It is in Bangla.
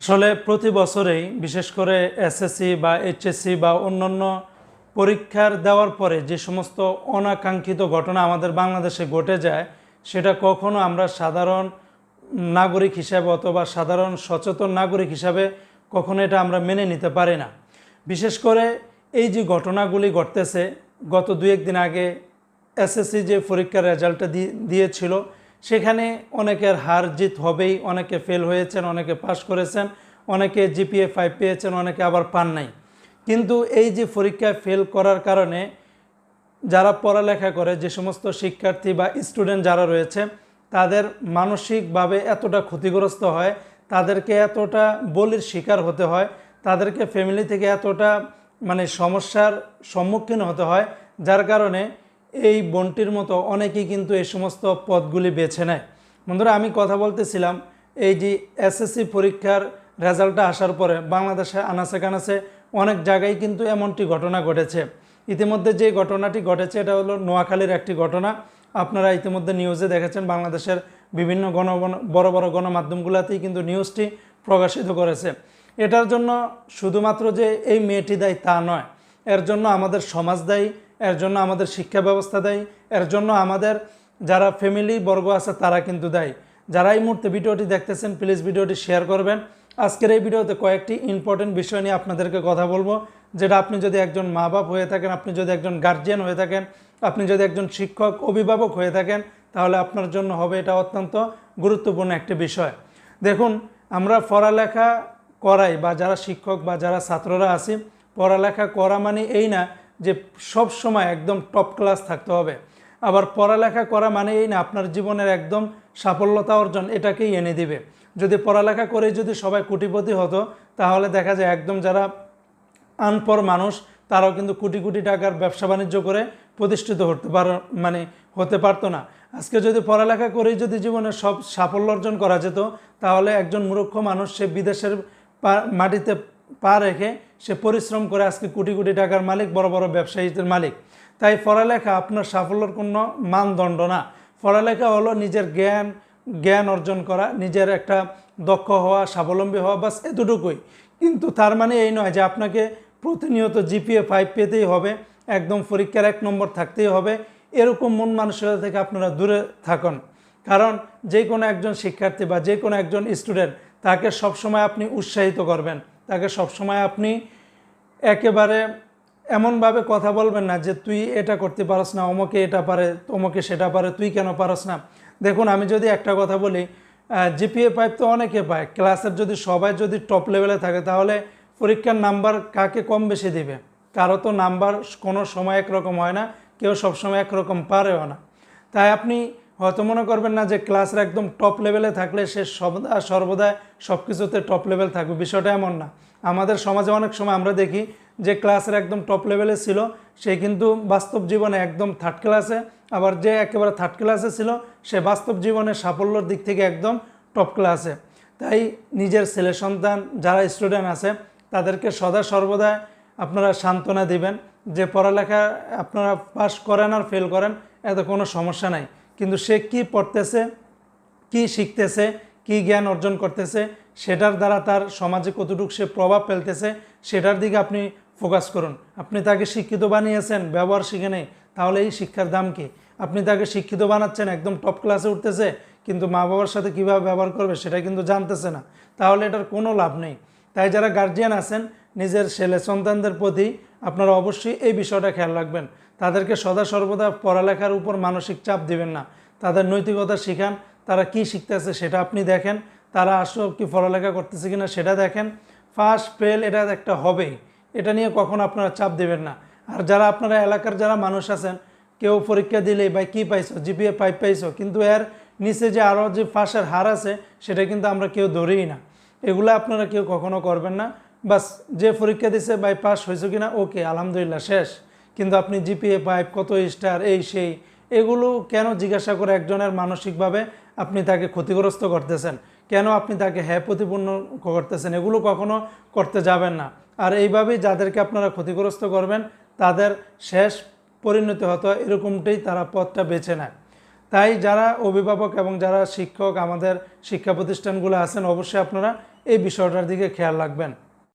আসলে প্রতি বছরেই, বিশেষ করে এসএসসি বা এইচএসসি বা অন্যান্য পরীক্ষার দেওয়ার পরে যে সমস্ত অনাকাঙ্ক্ষিত ঘটনা আমাদের বাংলাদেশে ঘটে যায়, সেটা কখনো আমরা সাধারণ নাগরিক হিসাবে অথবা সাধারণ সচেতন নাগরিক হিসাবে কখনো এটা আমরা মেনে নিতে পারি না। বিশেষ করে এই যে ঘটনাগুলি ঘটতেছে, গত দু একদিন আগে এসএসসি যে পরীক্ষার রেজাল্টটা দিয়েছিল সেখানে অনেকের হার জিত হবেই, অনেকে ফেল হয়েছেন, অনেকে পাশ করেছেন, অনেকে জিপিএ ফাইভ পেয়েছেন, অনেকে আবার পান নাই। কিন্তু এই যে পরীক্ষায় ফেল করার কারণে যারা পড়ালেখা করে, যে সমস্ত শিক্ষার্থী বা স্টুডেন্ট যারা রয়েছে, তাদের মানসিকভাবে এতটা ক্ষতিগ্রস্ত হয়, তাদেরকে এতটা বলির শিকার হতে হয়, তাদেরকে ফ্যামিলি থেকে এতটা মানে সমস্যার সম্মুখীন হতে হয়, যার কারণে এই বনটির মতো অনেকেই কিন্তু এই সমস্ত পদগুলি বেছে নেয়। বন্ধুরা, আমি কথা বলতেছিলাম, এই যে এসএসসি পরীক্ষার রেজাল্টটা আসার পরে বাংলাদেশে আনাচে কানাচে অনেক জায়গায় কিন্তু এমনটি ঘটনা ঘটেছে। ইতিমধ্যে যে ঘটনাটি ঘটেছে, এটা হলো নোয়াখালীর একটি ঘটনা। আপনারা ইতিমধ্যে নিউজে দেখেছেন, বাংলাদেশের বিভিন্ন গণ, বড় বড় গণমাধ্যমগুলোতেই কিন্তু নিউজটি প্রকাশিত করেছে। এটার জন্য শুধুমাত্র যে এই মেয়েটি দায়ী তা নয়, এর জন্য আমাদের সমাজ দায়ী এর জন্য আমাদের শিক্ষা ব্যবস্থা দেয়। এর জন্য আমাদের যারা ফ্যামিলি বর্গ আছে, তারা কিন্তু দেয়। যারা এই মুহূর্তে ভিডিওটি দেখতেছেন প্লিজ ভিডিওটি শেয়ার করবেন। আজকের এই ভিডিওতে কয়েকটি ইম্পর্টেন্ট বিষয় নিয়ে আপনাদেরকে কথা বলব, যেটা আপনি যদি একজন মা বাপ হয়ে থাকেন, আপনি যদি একজন গার্জিয়ান হয়ে থাকেন, আপনি যদি একজন শিক্ষক, অভিভাবক হয়ে থাকেন, তাহলে আপনার জন্য হবে এটা অত্যন্ত গুরুত্বপূর্ণ একটি বিষয়। দেখুন, আমরা পড়ালেখা করাই বা যারা শিক্ষক বা যারা ছাত্ররা আছি, পড়ালেখা করা মানে এই না যে সব সময় একদম টপ ক্লাস থাকতে হবে। আবার পড়ালেখা করা মানে এই না, আপনার জীবনের একদম সাফল্যতা অর্জন, এটাকেই এনে দিবে। যদি পড়ালেখা করে যদি সবাই কোটিপতি হতো, তাহলে দেখা যায় একদম যারা আনপর মানুষ, তারাও কিন্তু কোটি কোটি টাকার ব্যবসা বাণিজ্য করে প্রতিষ্ঠিত হতে পার মানে হতে পারতো না। আজকে যদি পড়ালেখা করেই যদি জীবনে সব সাফল্য অর্জন করা যেত, তাহলে একজন মূর্খ মানুষ সে বিদেশের মাটিতে পা রেখে সে পরিশ্রম করে আজকে কোটি কোটি টাকার মালিক, বড় বড় ব্যবসায়ীদের মালিক। তাই পড়ালেখা আপনার সাফল্যের কোনো মানদণ্ড না। পড়ালেখা হলো নিজের জ্ঞান জ্ঞান অর্জন করা, নিজের একটা দক্ষ হওয়া, স্বাবলম্বী হওয়া বাস এতটুকুই। কিন্তু তার মানে এই নয় যে আপনাকে প্রতিনিয়ত জিপিএ ফাইভ পেতেই হবে, একদম পরীক্ষার এক নম্বর থাকতেই হবে। এরকম মন মানসিকতা থেকে আপনারা দূরে থাকুন। কারণ যে কোনো একজন শিক্ষার্থী বা যে কোনো একজন স্টুডেন্ট তাকে সবসময় আপনি উৎসাহিত করবেন। তাকে সবসময় আপনি একেবারে এমনভাবে কথা বলবেন না যে, তুই এটা করতে পারস না, অমকে এটা পারে, অমকে সেটা পারে, তুই কেন পারস না? দেখুন, আমি যদি একটা কথা বলি জিপিএ পাইপ তো অনেকে পায়। ক্লাসের যদি সবাই যদি টপ লেভেলে থাকে, তাহলে পরীক্ষার নাম্বার কাকে কম বেশি দিবে? কারও তো নাম্বার কোনো সময় একরকম হয় না, কেউ সবসময় একরকম পারেও না। তাই আপনি হয়তো মনে করবেন না যে ক্লাসের একদম টপ লেভেলে থাকলে সে সর্বদা সর্বদা সব কিছুতে টপ লেভেল থাকবে। বিষয়টা এমন না। আমাদের সমাজে অনেক সময় আমরা দেখি যে ক্লাসের একদম টপ লেভেলে ছিল, সে কিন্তু বাস্তব জীবনে একদম থার্ড ক্লাসে আবার যে একেবারে থার্ড ক্লাসে ছিল, সে বাস্তব জীবনে সাফল্যর দিক থেকে একদম টপ ক্লাসে তাই নিজের ছেলে সন্তান যারা স্টুডেন্ট আছে, তাদেরকে সদা সর্বদা আপনারা সান্ত্বনা দিবেন যে পড়ালেখা আপনারা পাস করেন আর ফেল করেন, এতে কোনো সমস্যা নাই। কিন্তু সে কি পড়তেছে, কি শিখতেছে, কি জ্ঞান অর্জন করতেছে, সেটার দ্বারা তার সমাজে কতটুকু সে প্রভাব ফেলতেছে, সেটার দিকে আপনি ফোকাস করুন। আপনি তাকে শিক্ষিত বানিয়েছেন, ব্যবহার শিখে নেই, তাহলে এই শিক্ষার দাম কি? আপনি তাকে শিক্ষিত বানাচ্ছেন, একদম টপ ক্লাসে উঠতেছে, কিন্তু মা বাবার সাথে কীভাবে ব্যবহার করবে সেটা কিন্তু জানতেছে না। তাহলে এটার কোনো লাভ নেই। তাই যারা গার্জিয়ান আছেন, নিজের ছেলে সন্তানদের প্রতি আপনারা অবশ্যই এই বিষয়টা খেয়াল রাখবেন। তাদেরকে সদা সর্বদা পড়ালেখার উপর মানসিক চাপ দিবেন না। তাদের নৈতিকতা শিখান, তারা কি শিখতেছে সেটা আপনি দেখেন, তারা আসলে কি পড়ালেখা করতেছে কিনা সেটা দেখেন। ফার্স্ট ফেল, এটা একটা হবেই। এটা নিয়ে কখনো আপনারা চাপ দেবেন না। আর যারা আপনারা এলাকার যারা মানুষ আছেন, কেউ পরীক্ষা দিলেই বা কী পাইছো? জিপিএ ফাইভ পাইছো? কিন্তু এর নিচে যে আরও যে পাশের হার আছে, সেটা কিন্তু আমরা কেউ ধরেই না। এগুলো আপনারা কেউ কখনো করবেন না। বাস, যে পরীক্ষা দিছে বাই পাস হয়েছে কিনা? ওকে, আলহামদুলিল্লাহ, শেষ। কিন্তু আপনি জিপিএ পাইপ, কত স্টার, এই সেই, এগুলো কেন জিজ্ঞাসা করে একজনের মানসিকভাবে আপনি তাকে ক্ষতিগ্রস্ত করতেছেন? কেন আপনি তাকে হ্যাঁ প্রতিপূর্ণ করতেছেন? এগুলো কখনো করতে যাবেন না। আর এইভাবেই যাদেরকে আপনারা ক্ষতিগ্রস্ত করবেন, তাদের শেষ পরিণতি হতো এরকমটাই তারা পথটা বেছে নেয়। তাই যারা অভিভাবক এবং যারা শিক্ষক আমাদের শিক্ষা প্রতিষ্ঠানগুলো আছেন, অবশ্যই আপনারা এই বিষয়টার দিকে খেয়াল রাখবেন।